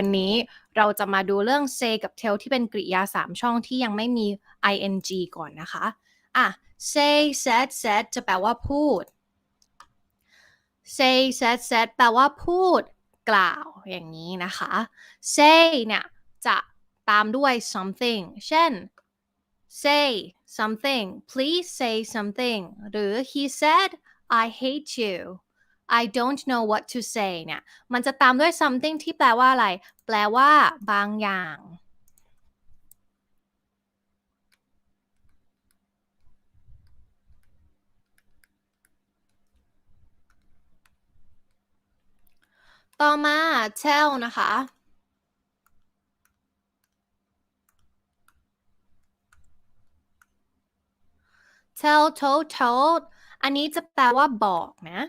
วันนี้เราจะมาดูเรื่อง say กับ tell ที่เป็นกริยา 3 ช่องที่ยังไม่มี ing ก่อนนะคะ อะ say said said จะแปลว่าพูด say said said แปลว่าพูด กล่าวอย่างนี้นะคะ say เนี่ย จะตามด้วย something เช่น say something please say something หรือ he said I hate you I don't know what to say เนี่ย มันจะตามด้วย something ที่แปลว่าอะไร แปลว่าบางอย่าง ต่อมา tell นะคะ tell told told อันนี้จะแปลว่าบอกนะ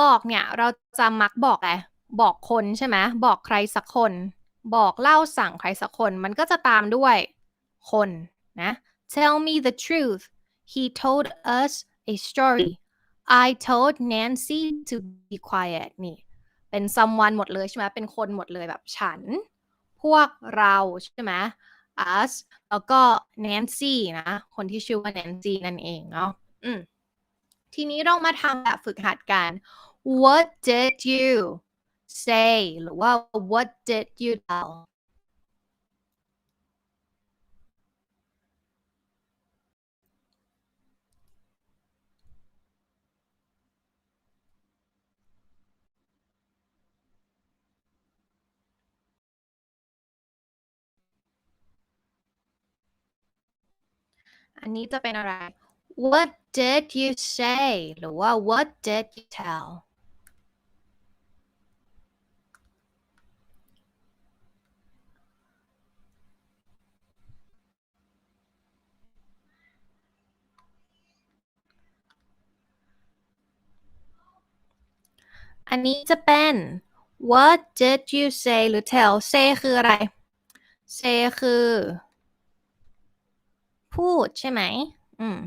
บอกเนี่ยเราจะมักบอกอะไรบอกคนใช่ไหมบอกใครสักคน บอกเล่าสั่งใครสักคน มันก็จะตามด้วยคนนะ tell me the truth he told us a story I told Nancy to be quiet นี่ เป็น someone หมดเลยใช่ไหมเป็นคนหมดเลยแบบฉัน พวกเราใช่ไหม us แล้วก็ Nancy นะ คนที่ชื่อว่า Nancy นั่นเองเนาะอืม ทีนี้เรามาทำแบบฝึกหัดกัน What did you say หรือว่า What did you tell อันนี้จะเป็นอะไร What did you say หรือว่า What did you tell อันนี้จะเป็น What did you say หรือ tell say คืออะไร say คือ พูดใช่ไหม อืม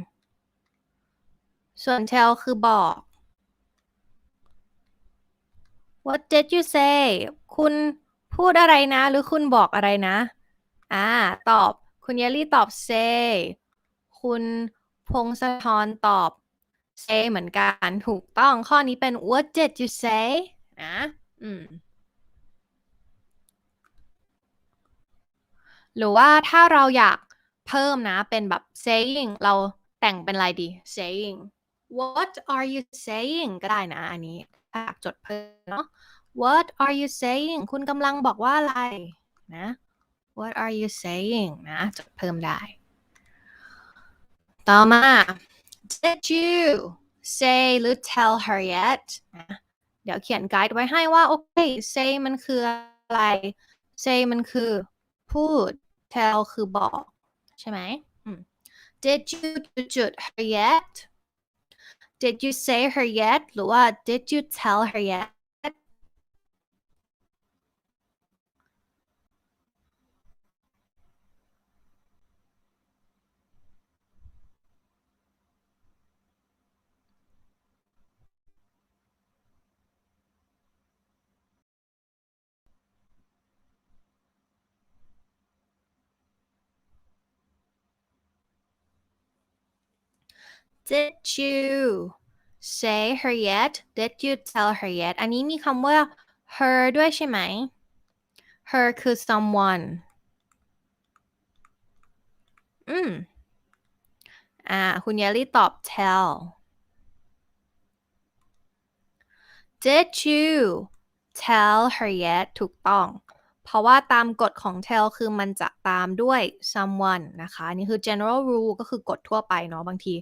ส่วน tell คือบอก What did you say คุณพูดอะไรนะ หรือคุณบอกอะไรนะ อ่า ตอบ คุณเยลลี่ตอบ say คุณพงศธรตอบ say เหมือนกัน ถูกต้องข้อนี้เป็น What did you say นะอืมหรือว่าถ้าเราอยากเพิ่มนะเป็นแบบ saying เราแต่งเป็นอะไรดี saying What are you saying ก็ได้นะอันนี้ถ้าอากจดเพิ่มเนาะ What are you saying คุณกำลังบอกว่าอะไรนะ What are you saying นะจดเพิ่มได้ ต่อมา Did you say หรือ tell her yet นะเดี๋ยวเขียนไกด์ไว้ให้ว่า โอเค say มันคืออะไร say มันคือพูด tell คือบอก ใช่ไหม Did you จุด her yet Did you say her yet หรือว่า Did you tell her yet Did you say her yet Did you tell her yet อันนี้มีคำว่า her ด้วยใช่ไหม her คือ someone อืม อ่า คุณเยลลี่ตอบ tell Did you tell her yet ถูกต้อง เพราะว่าตามกฎของ tell คือมันจะตามด้วย someone นะคะ นี่คือ general rule ก็คือกฎทั่วไปเนาะบางที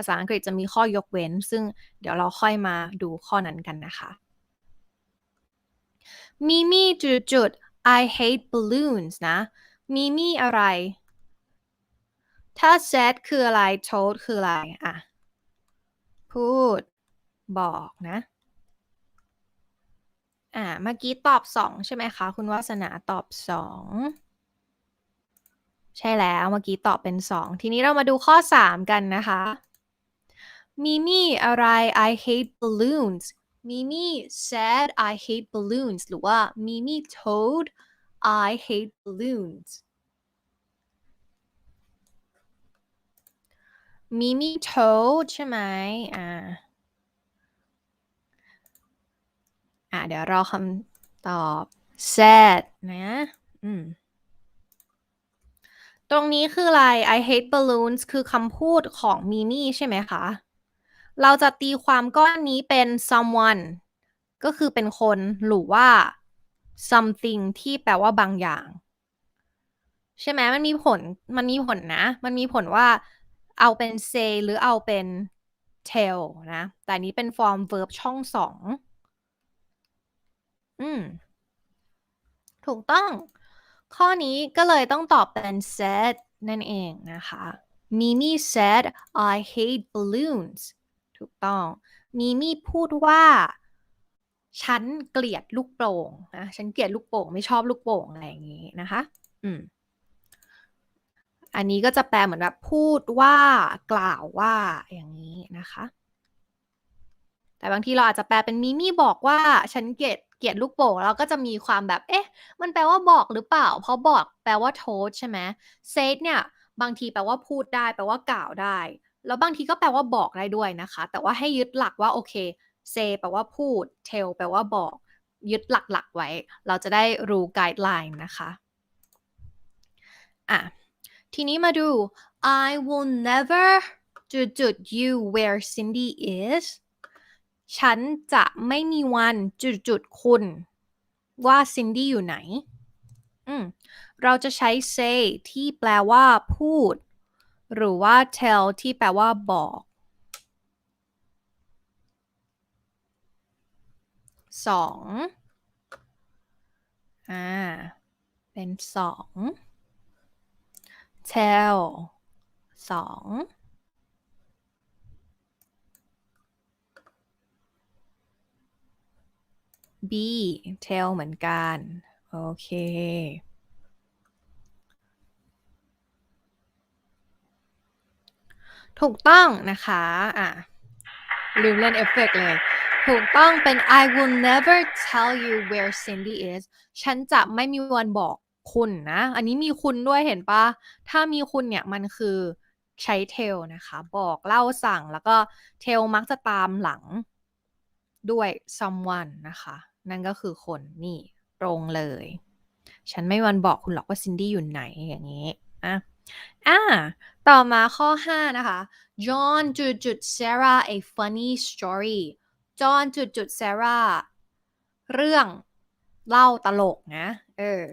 าษาอังกฤษจะมีข้อยกเว้น ซึ่งเดี๋ยวเราค่อยมาดูข้อนั้นกันนะคะมีมี่จุดจุด I hate balloons นะมีมี่อะไร ถ้า said คืออะไร told คืออะไร อะ พูด บอกนะ อ่า เมื่อกี้ตอบสองใช่ไหมคะ คุณวาสนาตอบสองใช่แล้ว เมื่อกี้ตอบเป็นสองทีนี้เรามาดูข้อสามกันนะคะ มีมี่อะไร I hate balloons มีมี่ said I hate balloons หรือว่ามีมี่ told I hate balloons มิมี่ told ใช่ไหมอ่า อ่า เดี๋ยวรอคำตอบ said นะ อืม ตรงนี้คืออะไร I hate balloons คือคำพูดของมิมี่ใช่ไหมคะ เราจะตีความก้อนนี้เป็น someone ก็คือเป็นคนหรือว่า something ที่แปลว่าบางอย่าง ใช่ไหมมันมีผลมันมีผลนะ มันมีผลว่าเอาเป็น say หรือเอาเป็น tell นะ แต่นนี้เป็นฟอร์ม verb ช่องสองอืม ถูกต้อง ข้อนี้ก็เลยต้องตอบเป็น said นั่นเองนะคะ Mimi said I hate balloons ถูกต้อง Mimi พูดว่าฉันเกลียดลูกโป่งนะฉันเกลียดลูกโป่งไม่ชอบลูกโป่งอะไรอย่างนี้นะคะ อืม อันนี้ก็จะแปลเหมือนแบบพูดว่ากล่าวว่าอย่างนี้นะคะ แต่บางทีเราอาจจะแปลเป็นมิมี่บอกว่าฉันเกลียดเกลียดลูกโป่งเราก็จะมีความแบบ เอ๊ะ มันแปลว่าบอกหรือเปล่า เพราะบอกแปลว่า told ใช่ไหม said เนี่ย บางทีแปลว่าพูดได้ แปลว่ากล่าวได้ แล้วบางทีก็แปลว่าบอกได้ด้วยนะคะ แต่ว่าให้ยึดหลักว่าโอเค say แปลว่าพูด tell แปลว่าบอก ยึดหลักๆไว้ เราจะได้รู้ guideline นะคะอะทีนี้มาดู I will never จุดจุด you where Cindy is ฉันจะไม่มีวันจุดจุดคุณว่าซินดี้อยู่ไหนอืมเราจะใช้ say ที่แปลว่าพูด หรือว่า tell ที่แปลว่าบอก สองอ่า เป็นสอง tell สอง B tell เหมือนกัน โอเค ถูกต้องนะคะอะลืมเล่นเอฟเฟกต์เลย ถูกต้องเป็น I will never tell you where Cindy is ฉันจะไม่มีวันบอกคุณนะ อันนี้มีคุณด้วยเห็นปะถ้ามีคุณเนี่ยมันคือใช้ tell นะคะ บอกเล่าสั่งแล้วก็ tell มักจะตามหลังด้วย someone นะคะ นั่นก็คือคนนี่ตรงเลย ฉันไม่มีวันบอกคุณหรอกว่าซินดี้อยู่ไหนอย่างนี้อะอะ ต่อมาข้อ 5 นะคะ John จุดจุด Sarah a funny story John จุดจุด Sarah เรื่องเล่าตลกนะเออ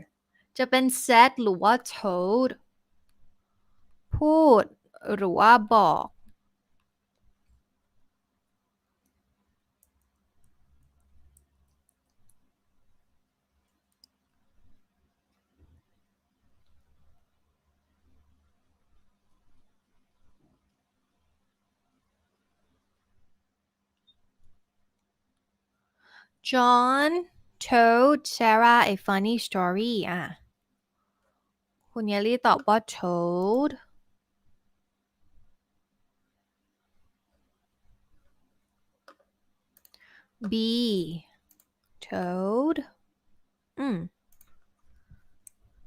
จะเป็น said หรือว่า told พูดหรือว่าบอก John told Sarah a funny story อะคุณเยลลี่ตอบว่า told B told อืม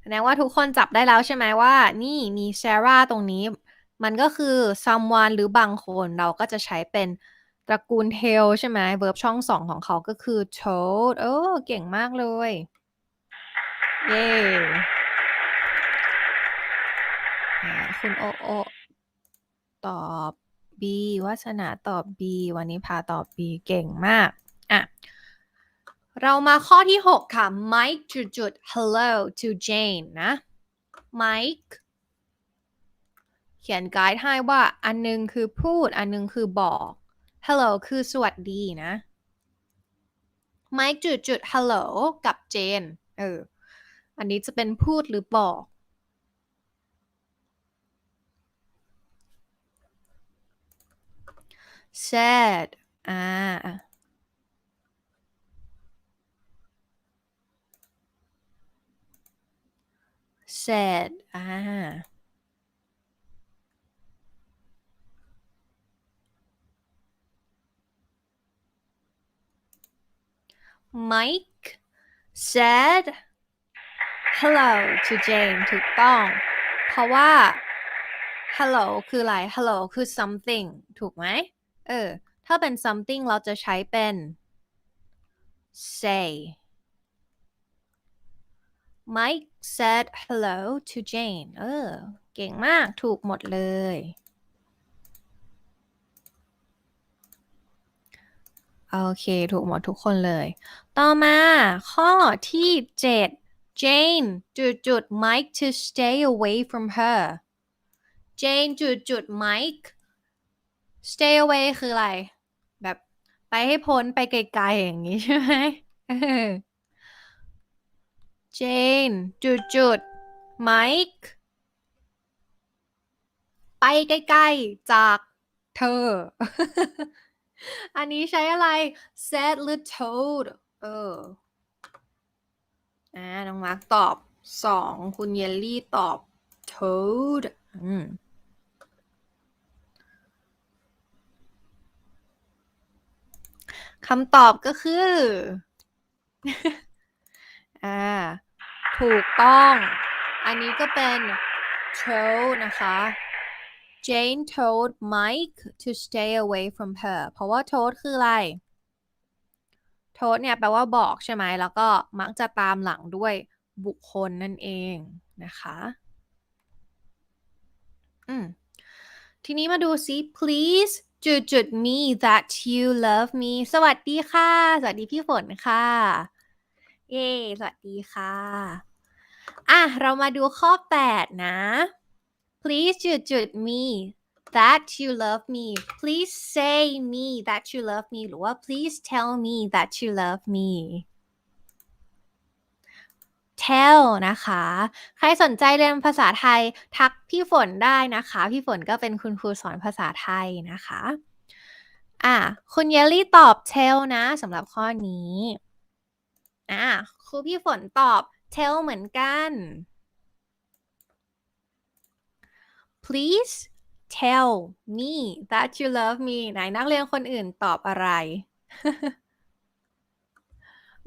แสดงว่าทุกคนจับได้แล้วใช่ไหมว่า นี่มี Sarah ตรงนี้ มันก็คือ someone หรือบางคนเราก็จะใช้เป็น ตระกูล tell ใช่ไหม verb ช่องสองของเขาก็คือ told เออ เก่งมากเลย เย้คุณโอโอตอบ B วัฒนาตอบ B วันนี้พาตอบ B เก่งมาก อะ เรามาข้อที่ 6 ค่ะ Mike จุดจุด hello to Jane นะ Mike เขียนไกด์ให้ว่าอันนึงคือพูดอันนึงคือบอก hello คือสวัสดีนะ Mike จุดจุด hello กับ Jane เออ อันนี้จะเป็นพูดหรือบอก said อ่า said อ่า Mike said hello to Jane ถูกต้อง เพราะว่า hello คืออะไร hello คือ something ถูกไหม เออ ถ้าเป็น something เราจะใช้เป็น say Mike said hello to Jane เออ เก่งมาก ถูกหมดเลย โอเค ถูกหมดทุกคนเลย ต่อมาข้อที่ 7 Jane จุดจุด Mike to stay away from her Jane จุดจุด Mike stay away คืออะไร แบบไปให้พ้นไปไกลๆอย่างนี้ใช่ไหมเออ Jane จุดจุด Mike ไปไกลๆจากเธอ อันนี้ใช้อะไร said หรือ told เออ อ่า น้องมาร์กตอบสอง คุณเยลลี่ตอบ told อืมคำตอบก็คือ อ่า ถูกต้อง อันนี้ก็เป็น told นะคะ Jane told Mike to stay away from her เพราะว่า told คืออะไร told เนี่ยแปลว่าบอกใช่ไหม แล้วก็มักจะตามหลังด้วยบุคคลนั่นเองนะคะอืมทีนี้มาดูซิ please จุดจุด me that you love me สวัสดีค่ะ สวัสดีพี่ฝนค่ะ เย้ สวัสดีค่ะ อะ เรามาดูข้อ 8 นะ please จุดจุด me that you love me please say me that you love me หรือว่า please tell me that you love me tell นะคะ ใครสนใจเรียนภาษาไทยทักพี่ฝนได้นะคะ พี่ฝนก็เป็นคุณครูสอนภาษาไทยนะคะ อะ คุณเยลลี่ตอบ tell นะสำหรับข้อนี้ อะ ครูพี่ฝนตอบ tell เหมือนกัน please tell me that you love me ไหนนักเรียนคนอื่นตอบอะไร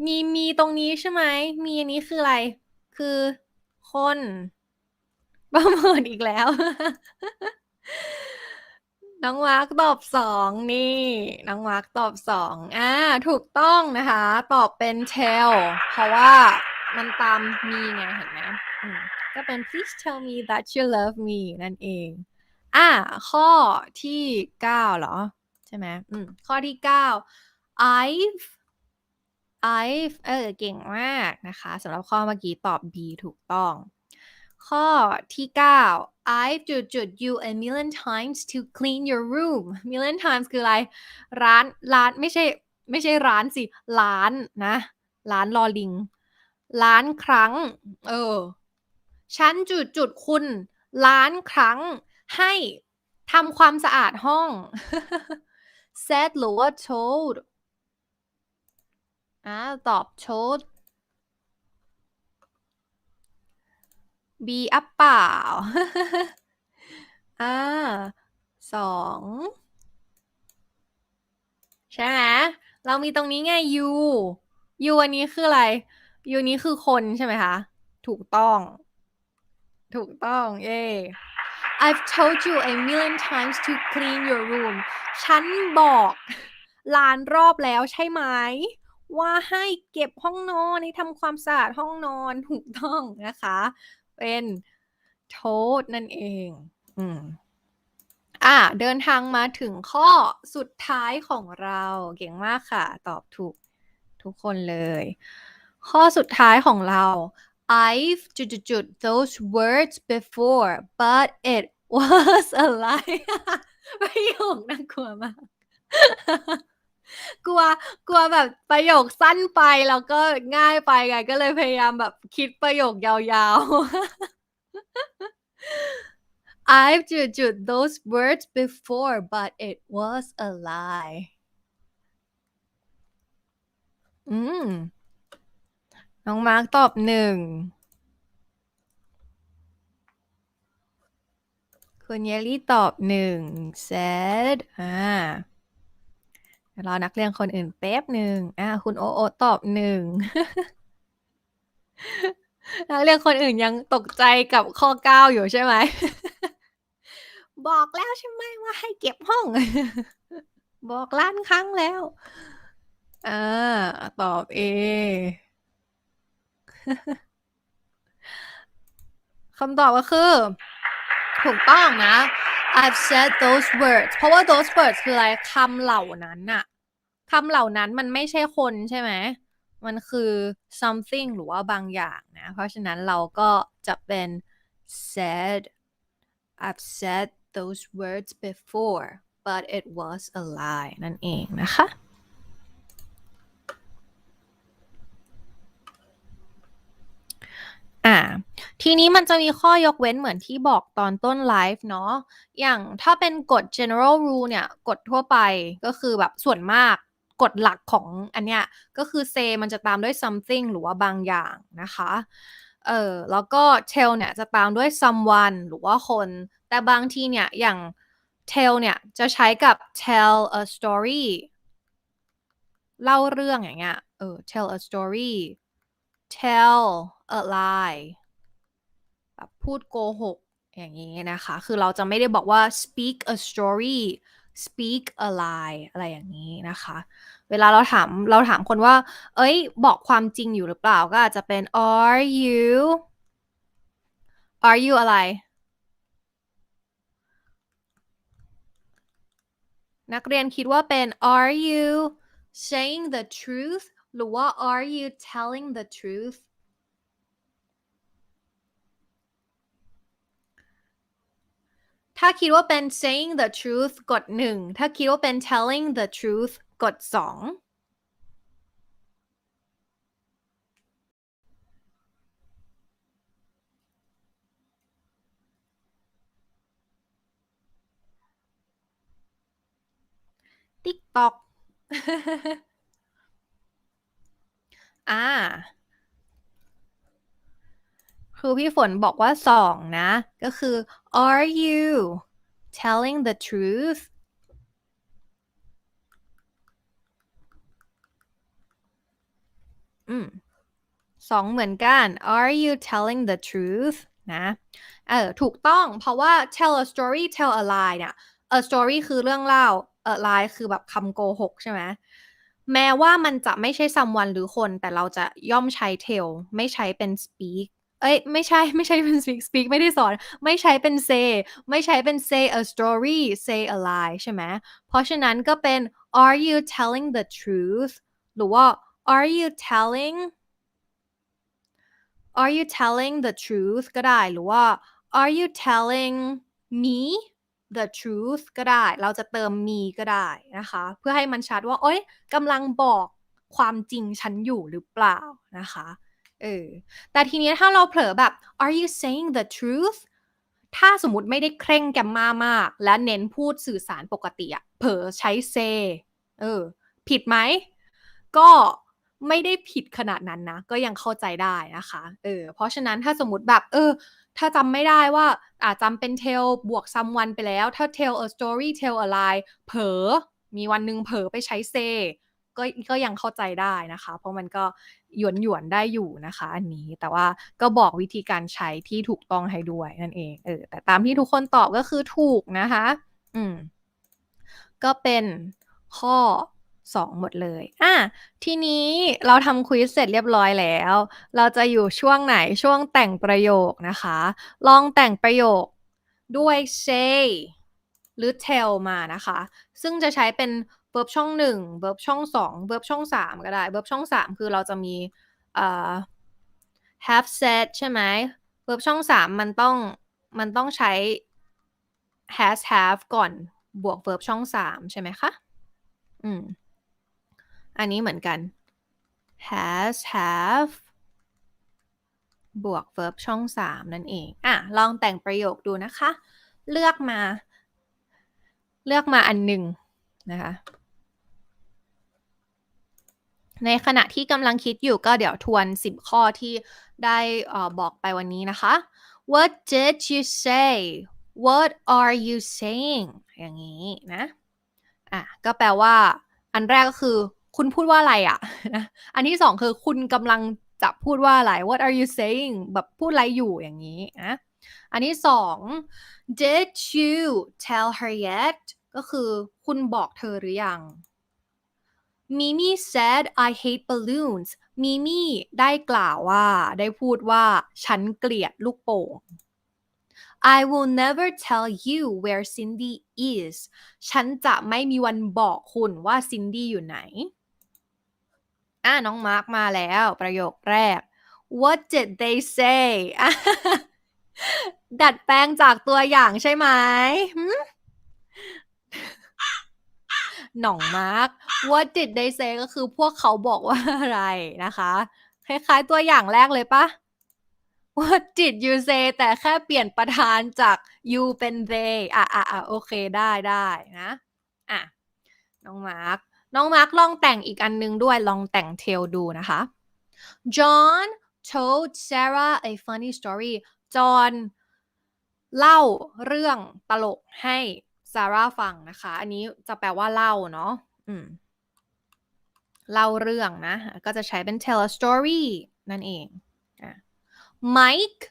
มีมีตรงนี้ใช่ไหม มีอันนี้คืออะไร คือคนประเมินอีกแล้ว น้องมาร์กตอบสองนี่ น้องมาร์กตอบสองอ่า ถูกต้องนะคะ ตอบเป็น tell เพราะว่า มันตามมีไงเห็นไหมอืมก็เป็น please tell me that you love me นั่นเอง อ่า ข้อที่เก้าเหรอ ใช่ไหมอืมข้อที่เก้า I've I've เออ เก่งมากนะคะสำหรับข้อเมื่อกี้ตอบ B ถูกต้อง ข้อที่ 9 I've จุดจุด you a million times to clean your room million times คืออะไร ร้าน ร้าน ไม่ใช่ ไม่ใช่ร้านสิ ร้านนะ ร้านลอลิง ล้านครั้ง เออ ฉันจุดจุดคุณ ล้านครั้ง ให้ทำความสะอาดห้อง said หรือว่า told อ่าตอบ told B อัปเปล่า อ่าสองใช่ไหม เรามีตรงนี้ไง you you อันนี้คืออะไร you นี้คือคนใช่ไหมคะ ถูกต้อง ถูกต้อง เย้ I've told you a million times to clean your room ฉันบอกล้านรอบแล้วใช่ไหม ว่าให้เก็บห้องนอน ให้ทำความสะอาดห้องนอนถูกต้องนะคะ เป็นโทษนั่นเอง อืมอะ เดินทางมาถึงข้อสุดท้ายของเรา เก่งมากค่ะ ตอบถูกทุกคนเลย ข้อสุดท้ายของเรา I've จุดจุด those words before but it was a lie ประโยคน่ากลัวมาก กลัวกลัวแบบประโยคสั้นไปแล้วก็ง่ายไปไงก็เลยพยายามแบบคิดประโยคยาวๆ I've จุดจุด those words before but it was a lie อืม น้องมาร์กตอบหนึ่ง คุณเยลลี่ตอบหนึ่ง said อ่ารอนักเรียนคนอื่นแป๊บหนึ่งอ่าคุณโอโอตอบหนึ่ง นักเรียนคนอื่นยังตกใจกับข้อเก้าอยู่ใช่ไหม บอกแล้วใช่ไหมว่าให้เก็บห้อง บอกล้านครั้งแล้ว อ่า ตอบเอ คำตอบก็คือ ถูกต้องนะ I've said those words เพราะว่า those words คืออะไรคำเหล่านั้นอะคำเหล่านั้นมันไม่ใช่คนใช่ไหม มันคือ something หรือว่าบางอย่างนะ เพราะฉะนั้นเราก็จะเป็น said I've said those words before but it was a lie นั่นเองนะคะ อ่า ทีนี้มันจะมีข้อยกเว้นเหมือนที่บอกตอนต้นไลฟ์เนาะ อย่างถ้าเป็นกฎ general rule เนี่ย กฎทั่วไปก็คือแบบส่วนมากกฎหลักของอันเนี้ย ก็คือ say มันจะตามด้วย something หรือว่าบางอย่างนะคะ เออแล้วก็ tell เนี่ยจะตามด้วย someone หรือว่าคน แต่บางทีเนี่ย อย่าง tell เนี่ยจะใช้กับ tell a story เล่าเรื่องอย่างเงี้ย เออ tell a story tell a lie แบบพูดโกหก อย่างนี้นะคะ คือเราจะไม่ได้บอกว่า speak a story speak a lie อะไรอย่างนี้นะคะ เวลาเราถามเราถามคนว่า เอ้ย บอกความจริงอยู่หรือเปล่า ก็อาจจะเป็น are you are you อะไร นักเรียนคิดว่าเป็น are you saying the truth หรือว่า are you telling the truth ถ้าคิดว่าเป็น saying the truth กดหนึ่ง ถ้าคิดว่าเป็น telling the truth กดสองติ๊กตอกอ่า ครูพี่ฝนบอกว่าสองนะ ก็คือ are you telling the truth อืมสองเหมือนกัน are you telling the truth นะ เออ ถูกต้อง เพราะว่า tell a story tell a lie เนี่ย a story คือเรื่องเล่า a lie คือแบบคำโกหกใช่ไหม แม้ว่ามันจะไม่ใช่ someone หรือคน แต่เราจะย่อมใช้ tell ไม่ใช้เป็น speak เอ้ยไม่ใช่ไม่ใช่เป็น speak speak ไม่ได้สอน ไม่ใช้เป็น say ไม่ใช้เป็น say a story say a lie ใช่ไหมเพราะฉะนั้นก็เป็น are you telling the truth หรือว่า are you telling are you telling the truth ก็ได้หรือว่า are you telling me the truth ก็ได้ เราจะเติม me ก็ได้นะคะ เพื่อให้มันชัดว่า โอ๊ยกำลังบอกความจริงฉันอยู่หรือเปล่านะคะ เออแต่ทีนี้ถ้าเราเผลอแบบ are you saying the truth ถ้าสมมติไม่ได้เคร่งแกมมามาก และเน้นพูดสื่อสารปกติอะเผลอใช้ say เออ ผิดไหม ก็ไม่ได้ผิดขนาดนั้นนะ ก็ยังเข้าใจได้นะคะ เออ เพราะฉะนั้นถ้าสมมติแบบ เออ ถ้าจำไม่ได้ว่าอาจจำเป็น tell บวก someone ไปแล้ว ถ้า tell a story tell a lie เผลอ มีวันหนึ่งเผลอไปใช้ say ก็ก็ยังเข้าใจได้นะคะ เพราะมันก็หยวนหยวนได้อยู่นะคะ อันนี้แต่ว่าก็บอกวิธีการใช้ที่ถูกต้องให้ด้วยนั่นเองเออแต่ตามที่ทุกคนตอบก็คือถูกนะคะ อืมก็เป็นข้อ 2 หมดเลย อะ ทีนี้เราทำควิสเสร็จเรียบร้อยแล้ว เราจะอยู่ช่วงไหนช่วงแต่งประโยคนะคะ ลองแต่งประโยคด้วย say หรือ tell มานะคะ ซึ่งจะใช้เป็น verb ช่อง1 verb ช่อง2 verb ช่อง3ก็ได้ verb ช่อง3คือเราจะมีเอ่อ have said ใช่ไหม verb ช่อง3มันต้องมันต้องใช้ has have ก่อนบวก verb ช่อง3ใช่ไหมคะ อืม อันนี้เหมือนกัน has have บวก verb ช่อง 3 นั่นเอง อะ ลองแต่งประโยคดูนะคะ เลือกมา เลือกมาอันหนึ่งนะคะ ในขณะที่กำลังคิดอยู่ก็เดี๋ยวทวน 10 ข้อที่ได้บอกไปวันนี้นะคะ What did you say What are you saying อย่างนี้นะอะก็แปลว่าอันแรกก็คือ คุณพูดว่าอะไรอะนะอันที่สองคือคุณกำลังจะพูดว่าอะไร what are you saying แบบพูดอะไรอยู่อย่างนี้นะอันที่สอง did you tell her yet ก็คือคุณบอกเธอหรือยัง Mimi said I hate balloons Mimi ได้กล่าวว่าได้พูดว่า ฉันเกลียดลูกโป่ง I will never tell you where Cindy is ฉันจะไม่มีวันบอกคุณว่าซินดี้อยู่ไหน อะน้องมาร์กมาแล้วประโยคแรก What did they say ดัดแปลงจากตัวอย่างใช่ไหม หน่องมาร์ก What did they say ก็คือพวกเขาบอกว่าอะไรนะคะ คล้ายๆตัวอย่างแรกเลยปะ What did you say แต่แค่เปลี่ยนประธานจาก you เป็น they อะอะอะโอเคได้ได้นะ อะ น้องมาร์กน้องมาร์กลองแต่งอีกอันนึงด้วยลองแต่งเทลดูนะคะ John told Sarah a funny story จอห์นเล่าเรื่องตลกให้ ซาร่าฟังนะคะ อันนี้จะแปลว่าเล่าเนาะอืมเล่าเรื่องนะ ก็จะใช้เป็น tell a story นั่นเองอ Mike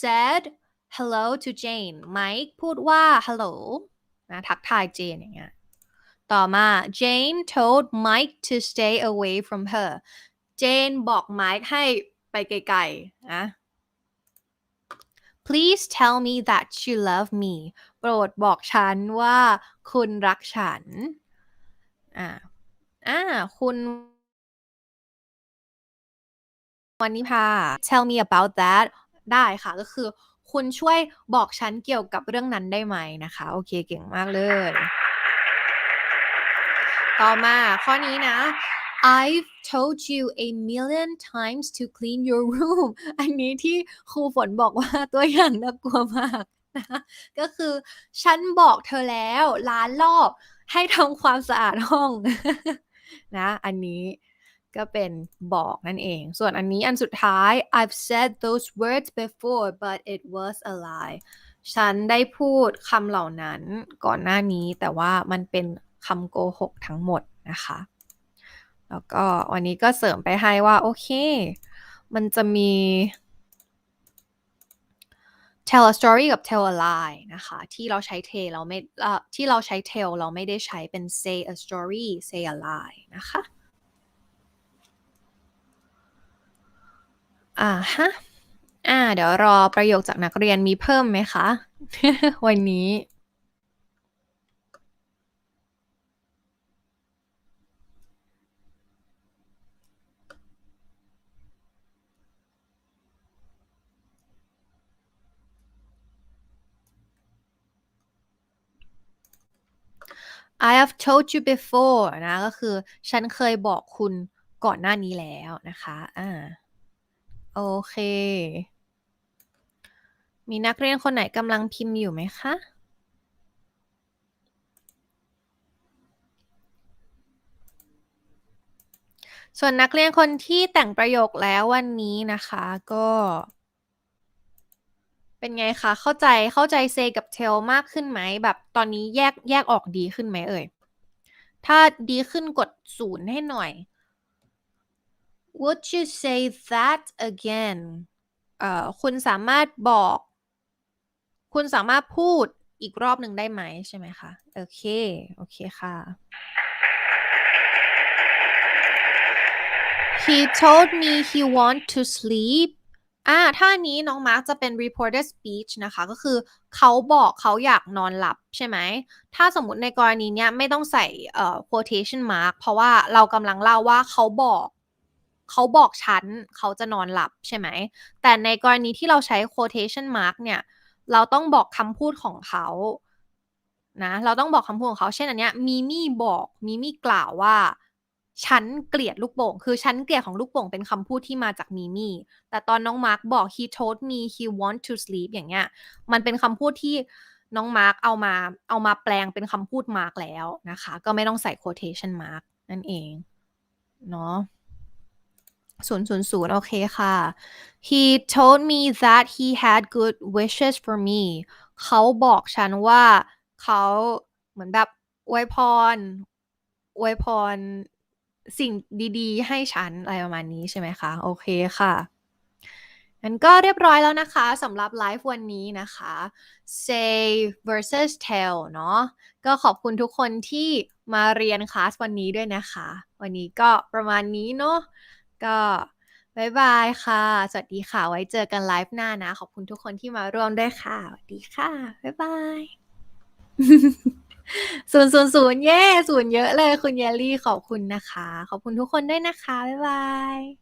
said hello to Jane Mike พูดว่า hello นะทักทายเจนอย่างเงี้ย ต่อมา Jane told Mike to stay away from her Jane บอก Mike ให้ไปไกลๆนะ Please tell me that you love me โปรดบอกฉันว่าคุณรักฉัน อ่า อ่า คุณวันนี้พา tell me about that ได้ค่ะ ก็คือ คุณช่วยบอกฉันเกี่ยวกับเรื่องนั้นได้ไหมนะคะ โอเค เก่งมากเลย ต่อมาข้อนี้นะ I've told you a million times to clean your room อันนี้ที่ครูฝนบอกว่าตัวอย่างน่ากลัวมากนะก็คือฉันบอกเธอแล้วล้านรอบให้ทำความสะอาดห้องนะอันนี้ก็เป็นบอกนั่นเอง ส่วนอันนี้อันสุดท้าย I've said those words before but it was a lie ฉันได้พูดคำเหล่านั้นก่อนหน้านี้แต่ว่ามันเป็นคำโกหกทั้งหมดนะคะ แล้วก็วันนี้ก็เสริมไปให้ว่า โอเค มันจะมี tell a story กับ tell a lie นะคะ ที่เราใช้ tell เราไม่ที่เราใช้ tell เราไม่ได้ใช้เป็น say a story say a lie นะคะอ่าฮะอ่า เดี๋ยวรอประโยคจากนักเรียนมีเพิ่มไหมคะ วันนี้ I have told you before นะก็คือฉันเคยบอกคุณก่อนหน้านี้แล้วนะคะอ่าโอเค มีนักเรียนคนไหนกำลังพิมพ์อยู่ไหมคะส่วนนักเรียนคนที่แต่งประโยคแล้ววันนี้นะคะก็ เป็นไงคะ เข้าใจเข้าใจเซกับเทลมากขึ้นไหม แบบตอนนี้แยกแยกออกดีขึ้นไหมเอ่ย ถ้าดีขึ้นกดศูนย์ให้หน่อย Would you say that again เอ่อคุณสามารถบอก คุณสามารถพูดอีกรอบหนึ่งได้ไหมใช่ไหมคะ โอเค โอเคค่ะ He told me he want to sleep อ่าท่านี้น้องมาร์กจะเป็น reported speech นะคะ ก็คือเขาบอกเขาอยากนอนหลับใช่ไหม ถ้าสมมติในกรณีเนี้ยไม่ต้องใส่เอ่อ quotation mark เพราะว่าเรากำลังเล่าว่าเขาบอกเขาบอกฉันเขาจะนอนหลับใช่ไหม แต่ในกรณีที่เราใช้ quotation mark เนี่ยเราต้องบอกคำพูดของเขานะ เราต้องบอกคำพูดของเขา เช่นอันเนี้ยมิมี่บอกมิมี่กล่าวว่า ฉันเกลียดลูกโป่ง คือฉันเกลียดของลูกโป่งเป็นคำพูดที่มาจากมิมี่ แต่ตอนน้องมาร์กบอก he told me he want to sleep อย่างเงี้ย มันเป็นคำพูดที่น้องมาร์กเอามาเอามาแปลงเป็นคำพูดมาร์กแล้วนะคะ ก็ไม่ต้องใส่ quotation mark นั่นเอง เนาะศูนย์ศูนย์ศูนย์โอเคค่ะ he told me that he had good wishes for me เขาบอกฉันว่าเขาเหมือนแบบอวยพรออวยพร สิ่งดีๆ ให้ฉันอะไรประมาณนี้ใช่ไหมคะ โอเคค่ะงั้นก็เรียบร้อยแล้วนะคะสำหรับไลฟ์วันนี้นะคะ say versus tell เนาะก็ขอบคุณทุกคนที่มาเรียนคลาสวันนี้ด้วยนะคะ วันนี้ก็ประมาณนี้เนาะก็บายบายค่ะ สวัสดีค่ะ ไว้เจอกันไลฟ์หน้านะ ขอบคุณทุกคนที่มาร่วมด้วยค่ะ สวัสดีค่ะ บ๊ายบาย ศูนย์ศูนย์ศูนย์เย่ศูนย์เยอะเลยคุณเยลลี่ขอบคุณนะคะ ขอบคุณทุกคนด้วยนะคะ บ๊ายบาย